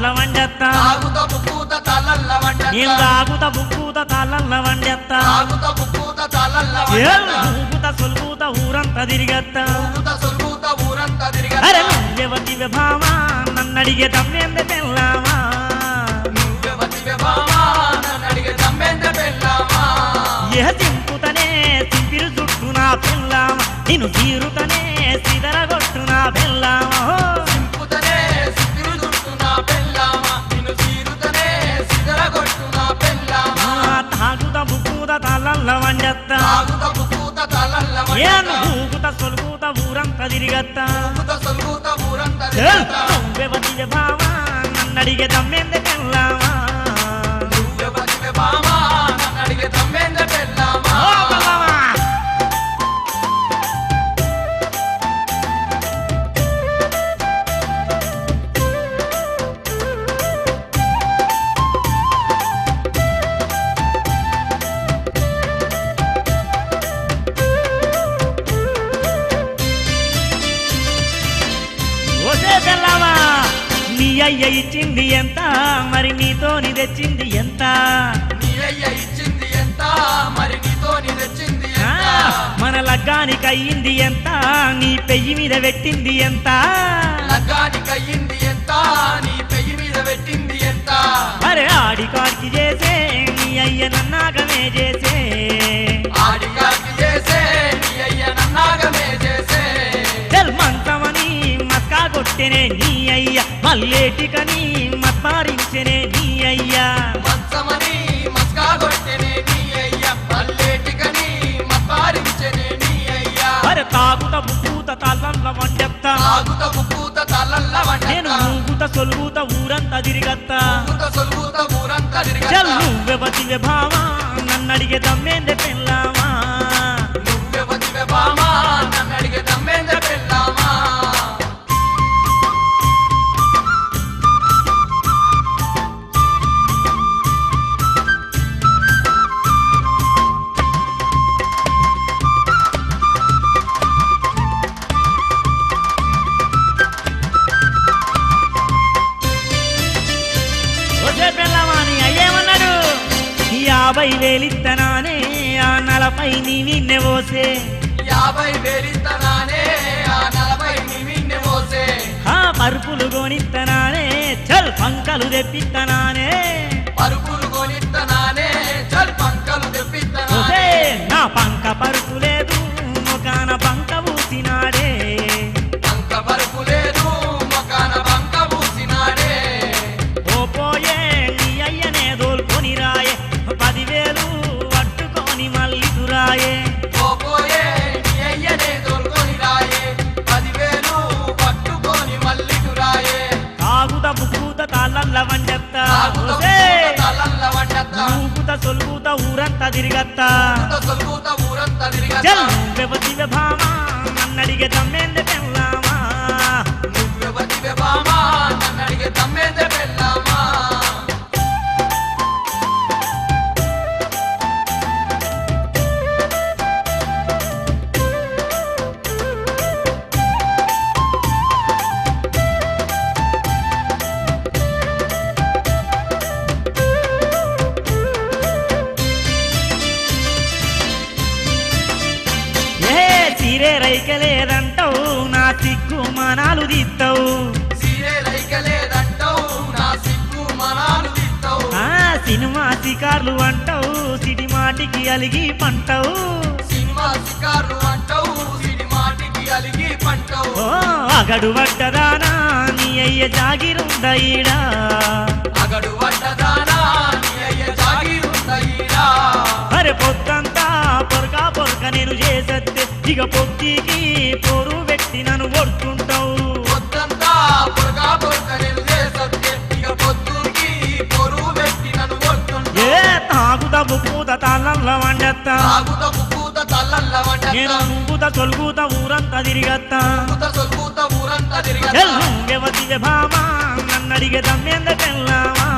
వండెత్తా. తలల్ల వంట నేను తాగుత బుక్కుత వండెత్తా. తలల్ల వంట ఊగుత సొలుగుత ఊరంతా తిరిగత్తా. అరే నువ్వెవతివే భామా నన్ను అడిగే తమ్మెంద పెళ్ళామా ఏ సింపుతనే సింపిరు చుట్టూ నా పెళ్ళామా నిన్ను తీరుతనే సిదరగొట్టు నా పెళ్ళామా ఊరంతా తిరిగత్తా ఊగుత సొలుగుత ఊరంతా ఏల్ తిరిగత్తా పెళ్ళామా నీ అయ్య ఇచ్చింది ఎంత? మరి నీతోని తెచ్చింది ఎంత? నీ అయ్య ఇచ్చింది ఎంత? మరి నీతో నీ తెచ్చింది మన లగ్గానికి అయ్యింది ఎంత? నీ పెయ్యి మీద పెట్టింది ఎంత? లగ్గానికి అయ్యింది ఎంత? నీ పెయ్యి మీద పెట్టింది ఎంత? అరే ఆడి కాడికి చేసే నీ అయ్య నన్నాగమే చేసే. కొట్టెనే నీ అయ్య. మల్లేటికని మత్మారించెనే నీ అయ్యా. మంచమని నీ అయ్య. పల్లెటికని మపారించెనే నీ అయ్య. అరే తాగుత బుక్కుత తల్లల్ల వండెత్తా. తాగుత బుక్కుత తలల్ల నేను వంట ఊగుత సొలుగుత ఊరంతా తిరిగత్తా. ఊగుత సొలుగుత ఊరంతా చల్ తిరిగత్తా నువ్వెవతివే భామా నన్నడిగే దమ్మేందే పెళ్ళామా యాభై వేలిత్తనానే ఆ నలపై నీ నిన్నె పోసే యాభై వేలిత్తనానే ఆ నలభై నిమిన్నె మోసే ఆ పరుపులు గోనిత్తనానే చల్ పంకలు తెప్పిత్తనానే. పరుపులు కొనిత్తనానే చల్ పంకలు తెప్పిత్తనానే. నా పంక పరుపు లేదు ముఖాన పంక ఊసినాడే. ఊగుత సొలుగుత ఊరంతా తిరిగత్తా. తిరిగత్తా. చల్ వ్యవతివే భామా నన్నడిగే తమ్మేందే చీరే రైకలేదంటావు నా సిగ్గు మనాలు సీరే ఆ సినిమా శికార్లు అంటావు సిడి మాటికి అలిగి పంటావు సినిమా షికారు అంటావు సినిమాటికి అలిగి పంటావు అగడు పడ్డదానా నీ అయ్య జాగిరుందయిడా అగడు వడ్డదానా నీ అయ్య జాగిరుందయ్యా అరే పొద్దంతా ఇక పొద్దుకి పోరు పెట్టి నన్ను కొడుతుంటా ఏ తాగుత బుక్కుత తాళ్ళల్ల వండెత్తా తల్లల్ల నేను ఊగుత తొలుగుత ఊరంతా తిరిగత్తా నువ్వెవతివే భామా? దమ్మేంద నన్ను అడిగే తమ్మేందే పెళ్ళామా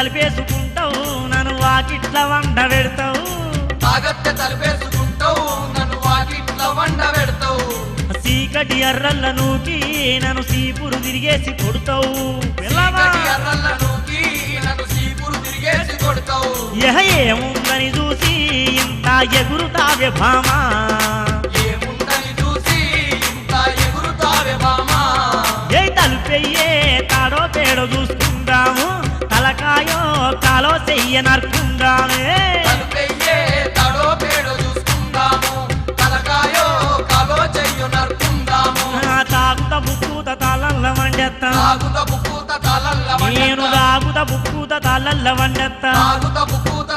తలిపేసుకుంటావు నన్ను వాకిట్ల వండ పెడతావు తాగత్తె తలపేసుకుంటావు నన్ను వాకిట్ల వండ పెడతావు చీకటి ఎర్రల్ల నూకి నన్ను సీపురు తిరిగేసి కొడతావు. ఎహ ఏముందని చూసి ఇంత ఎగురుతావే భామా. చూసి ఏ తలుపెయ్యే తాడో పేడో చూసుకుందాము ఆ తాగుత బుక్కుత తాళల్ల వండెత్తా. తలల్ల నేను తాగుత బుక్కుత వండెత్తా.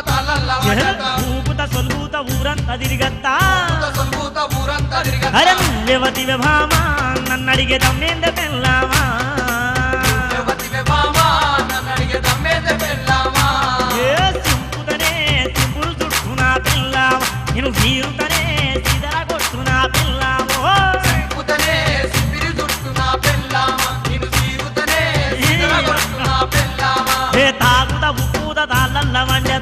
తలల్ల వండత ఊపుత సొలుగుత ఊరంతా తిరిగత్తా. అరే నువ్వెవతివే భామా నన్ను అడిగే దమ్మేంద పెళ్ళామా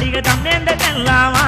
అడిగ తమ్మేంద తెల్లావా